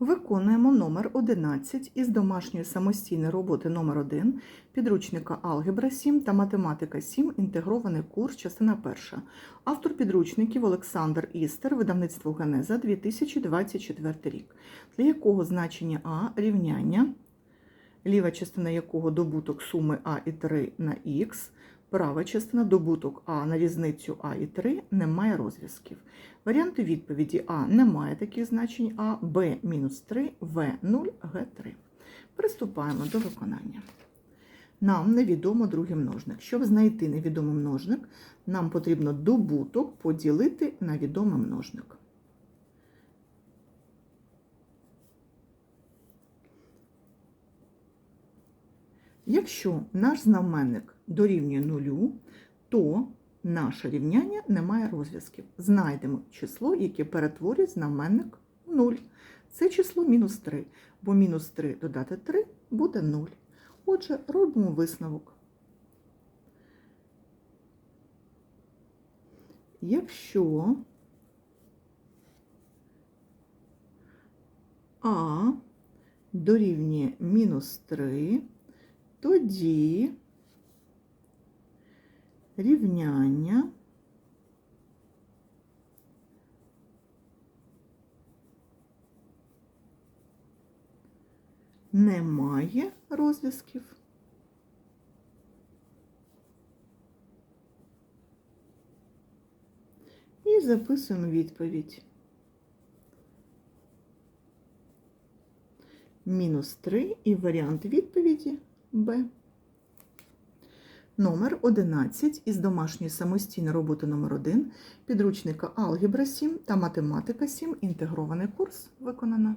Виконуємо номер 11 із домашньої самостійної роботи номер 1 підручника Алгебра 7 та Математика 7. Інтегрований курс, частина 1. Автор підручників Олександр Істер, видавництво Генеза 2024 рік, для якого значення А рівняння, ліва частина якого добуток суми А і 3 на Х, права частина добуток А на різницю А і 3 немає розв'язків. Варіанти відповіді А немає таких значень А, Б мінус 3, В 0, Г 3. Приступаємо до виконання. Нам невідомо другий множник. Щоб знайти невідомий множник, нам потрібно добуток поділити на відомий множник. Якщо наш знаменник дорівнює нулю, то наше рівняння не має розв'язків. Знайдемо число, яке перетворює знаменник в 0. Це число мінус 3, бо мінус 3 додати 3 буде 0. Отже, робимо висновок. Якщо А дорівнює мінус 3, тоді рівняння немає розв'язків. І записуємо відповідь. Мінус 3 і варіант відповіді Б. Номер 11 із домашньої самостійної роботи номер 1 підручника Алгебра 7 та Математика 7. Інтегрований курс виконано.